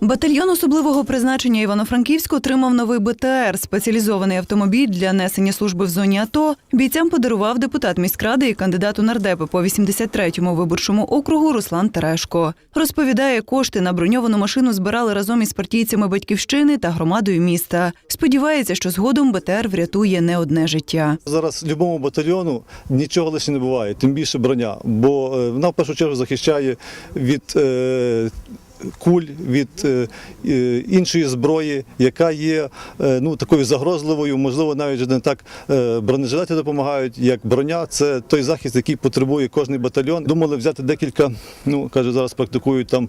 Батальйон особливого призначення Івано-Франківську отримав новий БТР, спеціалізований автомобіль для несення служби в зоні АТО. Бійцям подарував депутат міськради і кандидат у нардепи по 83-му виборчому округу Руслан Терешко. Розповідає, кошти на броньовану машину збирали разом із партійцями батьківщини та громадою міста. Сподівається, що згодом БТР врятує не одне життя. Зараз любому батальйону нічого лише не буває, тим більше броня, бо е, вона в першу чергу захищає від е, куль, від е, е, іншої зброї, яка є е, ну, такою загрозливою, можливо, навіть не так бронежилети допомагають, як броня. Це той захист, який потребує кожний батальйон. Думали взяти декілька, ну каже, зараз практикують там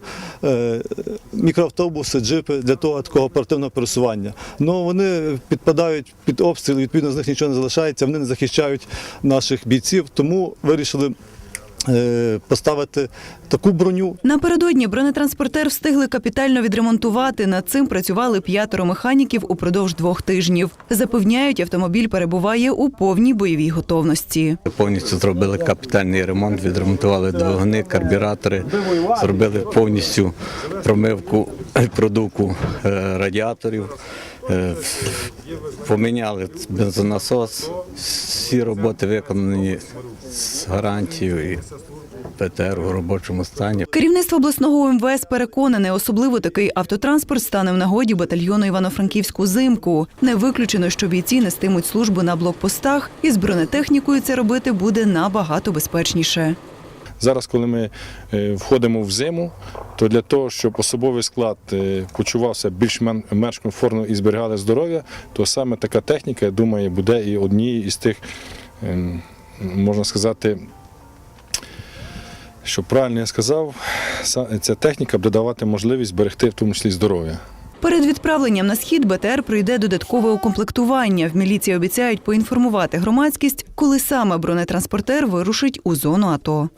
мікроавтобуси, джипи для того такого оперативного пересування. Ну вони підпадають під обстріл, відповідно з них нічого не залишається, вони не захищають наших бійців, тому вирішили поставити таку броню, Напередодні бронетранспортер встигли капітально відремонтувати. Над цим працювали п'ятеро механіків упродовж двох тижнів. Запевняють, автомобіль перебуває у повній бойовій готовності. Повністю зробили капітальний ремонт, відремонтували двигуни, карбюратори, зробили повністю промивку і продувку е, радіаторів, е, поміняли бензонасос. Всі роботи виконані з гарантією і ПТР у робочому стані. Керівництво обласного МВС переконане, особливо такий автотранспорт стане в нагоді батальйону Івано-Франківську зимку. Не виключено, що бійці нестимуть службу на блокпостах, і з бронетехнікою це робити буде набагато безпечніше. Зараз, коли ми е, входимо в зиму, то для того, щоб особовий склад е, почувався більш-менш комфортно і зберігали здоров'я, то саме така техніка, я думаю, буде і однією із тих, ем, можна сказати, що правильно я сказав, ця техніка буде давати можливість зберегти в тому числі здоров'я. Перед відправленням на схід БТР пройде додаткове укомплектування. В міліції обіцяють поінформувати громадськість, коли саме бронетранспортер вирушить у зону АТО.